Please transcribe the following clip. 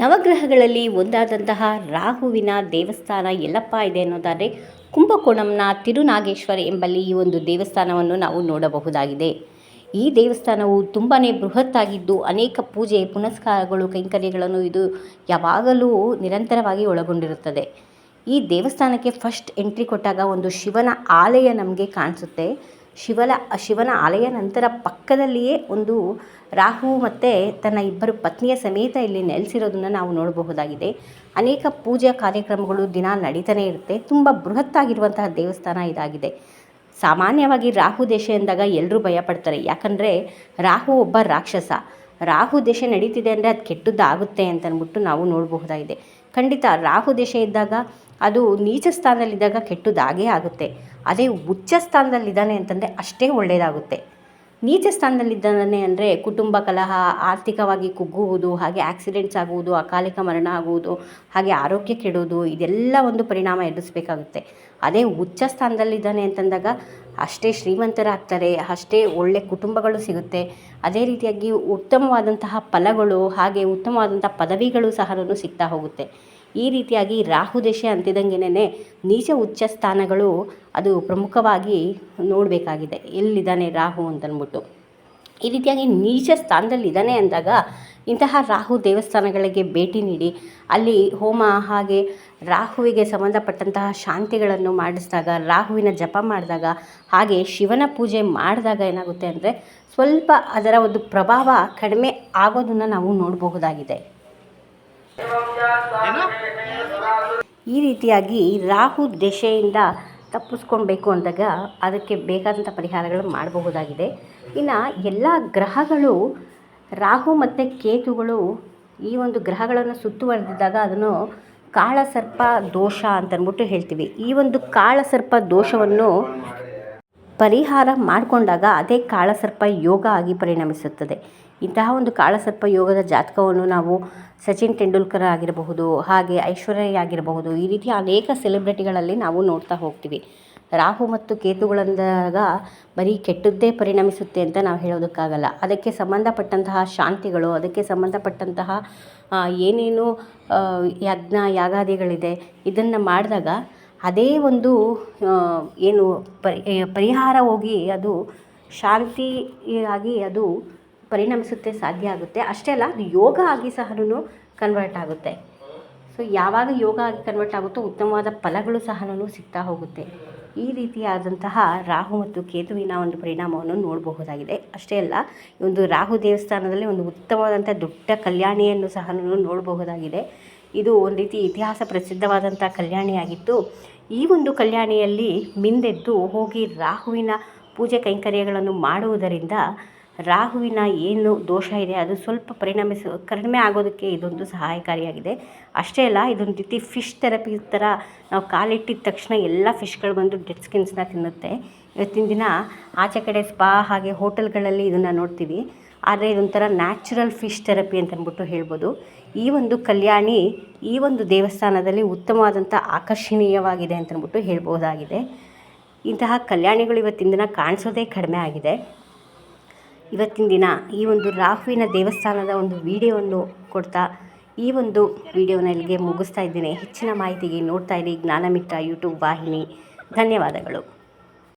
ನವಗ್ರಹಗಳಲ್ಲಿ ಒಂದಾದಂತಹ ರಾಹುವಿನ ದೇವಸ್ಥಾನ ಎಲ್ಲಪ್ಪ ಇದೆ ಅನ್ನೋದಾದರೆ ಕುಂಭಕೋಣಂನ ತಿರುನಾಗೇಶ್ವರ ಎಂಬಲ್ಲಿ ಈ ಒಂದು ದೇವಸ್ಥಾನವನ್ನು ನಾವು ನೋಡಬಹುದಾಗಿದೆ. ಈ ದೇವಸ್ಥಾನವು ತುಂಬಾ ಬೃಹತ್ತಾಗಿದ್ದು ಅನೇಕ ಪೂಜೆ, ಪುನಸ್ಕಾರಗಳು, ಕೈಂಕರ್ಯಗಳನ್ನು ಇದು ಯಾವಾಗಲೂ ನಿರಂತರವಾಗಿ ಒಳಗೊಂಡಿರುತ್ತದೆ. ಈ ದೇವಸ್ಥಾನಕ್ಕೆ ಫಸ್ಟ್ ಎಂಟ್ರಿ ಕೊಟ್ಟಾಗ ಒಂದು ಶಿವನ ಆಲಯ ನಮಗೆ ಕಾಣಿಸುತ್ತೆ. ಶಿವನ ಶಿವನ ಆಲಯ ನಂತರ ಪಕ್ಕದಲ್ಲಿಯೇ ಒಂದು ರಾಹು ಮತ್ತು ತನ್ನ ಇಬ್ಬರು ಪತ್ನಿಯ ಸಮೇತ ಇಲ್ಲಿ ನೆಲೆಸಿರೋದನ್ನು ನಾವು ನೋಡಬಹುದಾಗಿದೆ. ಅನೇಕ ಪೂಜಾ ಕಾರ್ಯಕ್ರಮಗಳು ದಿನ ನಡೀತಾನೆ ಇರುತ್ತೆ. ತುಂಬ ಬೃಹತ್ತಾಗಿರುವಂತಹ ದೇವಸ್ಥಾನ ಇದಾಗಿದೆ. ಸಾಮಾನ್ಯವಾಗಿ ರಾಹು ದೇಶ ಎಂದಾಗ ಎಲ್ಲರೂ ಭಯಪಡ್ತಾರೆ ಯಾಕಂದರೆ ರಾಹು ಒಬ್ಬ ರಾಕ್ಷಸ. ರಾಹು ದೇಶ ನಡೀತಿದೆ ಅಂದರೆ ಅದು ಕೆಟ್ಟದ್ದಾಗುತ್ತೆ ಅಂತ ಅಂದ್ಬಿಟ್ಟು ನಾವು ನೋಡಬಹುದಾಗಿದೆ. ಖಂಡಿತ ರಾಹು ದೇಶ ಇದ್ದಾಗ ಅದು ನೀಚ ಸ್ಥಾನದಲ್ಲಿದ್ದಾಗ ಕೆಟ್ಟದಾಗೇ ಆಗುತ್ತೆ. ಅದೇ ಉಚ್ಚ ಸ್ಥಾನದಲ್ಲಿದ್ದಾನೆ ಅಂತಂದರೆ ಅಷ್ಟೇ ಒಳ್ಳೆಯದಾಗುತ್ತೆ ನೀಚ ಸ್ಥಾನದಲ್ಲಿದ್ದಾನೆ ಅಂದರೆ ಕುಟುಂಬ ಕಲಹ, ಆರ್ಥಿಕವಾಗಿ ಕುಗ್ಗುವುದು, ಹಾಗೆ ಆಕ್ಸಿಡೆಂಟ್ಸ್ ಆಗುವುದು, ಅಕಾಲಿಕ ಮರಣ ಆಗುವುದು, ಹಾಗೆ ಆರೋಗ್ಯ ಕೆಡುವುದು, ಇದೆಲ್ಲ ಒಂದು ಪರಿಣಾಮ ಎದುರಿಸಬೇಕಾಗುತ್ತೆ. ಅದೇ ಉಚ್ಚ ಸ್ಥಾನದಲ್ಲಿದ್ದಾನೆ ಅಂತಂದಾಗ ಅಷ್ಟೇ ಶ್ರೀಮಂತರಾಗ್ತಾರೆ, ಅಷ್ಟೇ ಒಳ್ಳೆ ಕುಟುಂಬಗಳು ಸಿಗುತ್ತೆ. ಅದೇ ರೀತಿಯಾಗಿ ಉತ್ತಮವಾದಂತಹ ಫಲಗಳು, ಹಾಗೆ ಉತ್ತಮವಾದಂಥ ಪದವಿಗಳು ಸಹ ಸಿಗ್ತಾ ಹೋಗುತ್ತೆ. ಈ ರೀತಿಯಾಗಿ ರಾಹು ದೇಶ ಅಂತಿದ್ದಂಗೆನೇ ನೀಚ ಉಚ್ಚ ಸ್ಥಾನಗಳು ಅದು ಪ್ರಮುಖವಾಗಿ ನೋಡಬೇಕಾಗಿದೆ. ಎಲ್ಲಿದ್ದಾನೆ ರಾಹು ಅಂತನ್ಬಿಟ್ಟು. ಈ ರೀತಿಯಾಗಿ ನೀಚ ಸ್ಥಾನದಲ್ಲಿದ್ದಾನೆ ಅಂದಾಗ ಇಂತಹ ರಾಹು ದೇವಸ್ಥಾನಗಳಿಗೆ ಭೇಟಿ ನೀಡಿ, ಅಲ್ಲಿ ಹೋಮ ಹಾಗೆ ರಾಹುವಿಗೆ ಸಂಬಂಧಪಟ್ಟಂತಹ ಶಾಂತಿಗಳನ್ನು ಮಾಡಿಸಿದಾಗ, ರಾಹುವಿನ ಜಪ ಮಾಡಿದಾಗ, ಹಾಗೆ ಶಿವನ ಪೂಜೆ ಮಾಡಿದಾಗ ಏನಾಗುತ್ತೆ ಅಂದರೆ ಸ್ವಲ್ಪ ಅದರ ಒಂದು ಪ್ರಭಾವ ಕಡಿಮೆ ಆಗೋದನ್ನು ನಾವು ನೋಡಬಹುದಾಗಿದೆ. ಈ ರೀತಿಯಾಗಿ ರಾಹು ದೆಶೆಯಿಂದ ತಪ್ಪಿಸ್ಕೊಳ್ಬೇಕು ಅಂದಾಗ ಅದಕ್ಕೆ ಬೇಕಾದಂಥ ಪರಿಹಾರಗಳು ಮಾಡಬಹುದಾಗಿದೆ. ಇನ್ನು ಎಲ್ಲ ಗ್ರಹಗಳು, ರಾಹು ಮತ್ತು ಕೇತುಗಳು ಈ ಒಂದು ಗ್ರಹಗಳನ್ನು ಸುತ್ತುವರೆದಿದ್ದಾಗ ಅದನ್ನು ಕಾಳಸರ್ಪ ದೋಷ ಅಂತಂದ್ಬಿಟ್ಟು ಹೇಳ್ತೀವಿ. ಈ ಒಂದು ಕಾಳಸರ್ಪ ದೋಷವನ್ನು ಪರಿಹಾರ ಮಾಡಿಕೊಂಡಾಗ ಅದೇ ಕಾಳಸರ್ಪ ಯೋಗ ಆಗಿ ಪರಿಣಮಿಸುತ್ತದೆ. ಇಂತಹ ಒಂದು ಕಾಳಸರ್ಪ ಯೋಗದ ಜಾತಕವನ್ನು ನಾವು ಸಚಿನ್ ತೆಂಡೂಲ್ಕರ್ ಆಗಿರಬಹುದು, ಹಾಗೆ ಐಶ್ವರ್ಯ ಆಗಿರಬಹುದು, ಈ ರೀತಿ ಅನೇಕ ಸೆಲೆಬ್ರಿಟಿಗಳಲ್ಲಿ ನಾವು ನೋಡ್ತಾ ಹೋಗ್ತೀವಿ. ರಾಹು ಮತ್ತು ಕೇತುಗಳಂದಾಗ ಬರೀ ಕೆಟ್ಟದ್ದೇ ಪರಿಣಮಿಸುತ್ತೆ ಅಂತ ನಾವು ಹೇಳೋದಕ್ಕಾಗಲ್ಲ. ಅದಕ್ಕೆ ಸಂಬಂಧಪಟ್ಟಂತಹ ಶಾಂತಿಗಳು, ಅದಕ್ಕೆ ಸಂಬಂಧಪಟ್ಟಂತಹ ಏನೇನು ಯಜ್ಞ, ಯಾಗಾದಿಗಳಿದೆ, ಇದನ್ನು ಮಾಡಿದಾಗ ಅದೇ ಒಂದು ಏನು ಪರಿಹಾರ ಹೋಗಿ ಅದು ಶಾಂತಿಯಾಗಿ ಅದು ಪರಿಣಮಿಸುತ್ತೆ, ಸಾಧ್ಯ ಆಗುತ್ತೆ. ಅಷ್ಟೇ ಅಲ್ಲ ಯೋಗ ಆಗಿ ಸಹ ಕನ್ವರ್ಟ್ ಆಗುತ್ತೆ. ಸೊ ಯಾವಾಗ ಯೋಗ ಆಗಿ ಕನ್ವರ್ಟ್ ಆಗುತ್ತೋ ಉತ್ತಮವಾದ ಫಲಗಳು ಸಹ ಸಿಗ್ತಾ ಹೋಗುತ್ತೆ. ಈ ರೀತಿಯಾದಂತಹ ರಾಹು ಮತ್ತು ಕೇತುವಿನ ಒಂದು ಪರಿಣಾಮವನ್ನು ನೋಡಬಹುದಾಗಿದೆ. ಅಷ್ಟೇ ಅಲ್ಲ ಒಂದು ರಾಹು ದೇವಸ್ಥಾನದಲ್ಲಿ ಒಂದು ಉತ್ತಮವಾದಂಥ ದೊಡ್ಡ ಕಲ್ಯಾಣಿಯನ್ನು ಸಹ ನೋಡಬಹುದಾಗಿದೆ. ಇದು ಒಂದು ರೀತಿ ಇತಿಹಾಸ ಪ್ರಸಿದ್ಧವಾದಂಥ ಕಲ್ಯಾಣಿಯಾಗಿತ್ತು ಈ ಒಂದು ಕಲ್ಯಾಣಿಯಲ್ಲಿ ಮಿಂದೆದ್ದು ಹೋಗಿ ರಾಹುವಿನ ಪೂಜೆ ಕೈಂಕರ್ಯಗಳನ್ನು ಮಾಡುವುದರಿಂದ ರಾಹುವಿನ ಏನು ದೋಷ ಇದೆ, ಅದು ಸ್ವಲ್ಪ ಪರಿಣಮಿಸು, ಕಡಿಮೆ ಆಗೋದಕ್ಕೆ ಇದೊಂದು ಸಹಾಯಕಾರಿಯಾಗಿದೆ. ಅಷ್ಟೇ ಅಲ್ಲ, ಇದೊಂದು ರೀತಿ ಫಿಶ್ ಥೆರಪಿ ಥರ ನಾವು ಕಾಲಿಟ್ಟಿದ ತಕ್ಷಣ ಎಲ್ಲ ಫಿಶ್ಗಳು ಬಂದು ಡೆಡ್ ಸ್ಕಿನ್ಸ್ನ ತಿನ್ನುತ್ತೆ. ಇವತ್ತಿನ ದಿನ ಆಚೆ ಕಡೆ ಸ್ಪಾ ಹಾಗೆ ಹೋಟೆಲ್ಗಳಲ್ಲಿ ಇದನ್ನು ನೋಡ್ತೀವಿ. ಆದರೆ ಇದೊಂಥರ ನ್ಯಾಚುರಲ್ ಫಿಶ್ ಥೆರಪಿ ಅಂತ ಅಂದ್ಬಿಟ್ಟು ಹೇಳ್ಬೋದು. ಈ ಒಂದು ಕಲ್ಯಾಣಿ ಈ ಒಂದು ದೇವಸ್ಥಾನದಲ್ಲಿ ಉತ್ತಮವಾದಂಥ ಆಕರ್ಷಣೀಯವಾಗಿದೆ ಅಂತಂದ್ಬಿಟ್ಟು ಹೇಳ್ಬೋದಾಗಿದೆ. ಇಂತಹ ಕಲ್ಯಾಣಿಗಳು ಇವತ್ತಿನ ದಿನ ಕಾಣಿಸೋದೇ ಕಡಿಮೆ ಆಗಿದೆ. ಇವತ್ತಿನ ದಿನ ಈ ಒಂದು ರಾಹುವಿನ ದೇವಸ್ಥಾನದ ಒಂದು ವಿಡಿಯೋವನ್ನು ಕೊಡ್ತಾ ಈ ಒಂದು ವಿಡಿಯೋನ ಇಲ್ಲಿಗೆ ಮುಗಿಸ್ತಾ ಇದ್ದೀನಿ. ಹೆಚ್ಚಿನ ಮಾಹಿತಿಗೆ ನೋಡ್ತಾ ಇರಿ. ಜ್ಞಾನಮಿತ್ರ ಯೂಟ್ಯೂಬ್ ವಾಹಿನಿ. ಧನ್ಯವಾದಗಳು.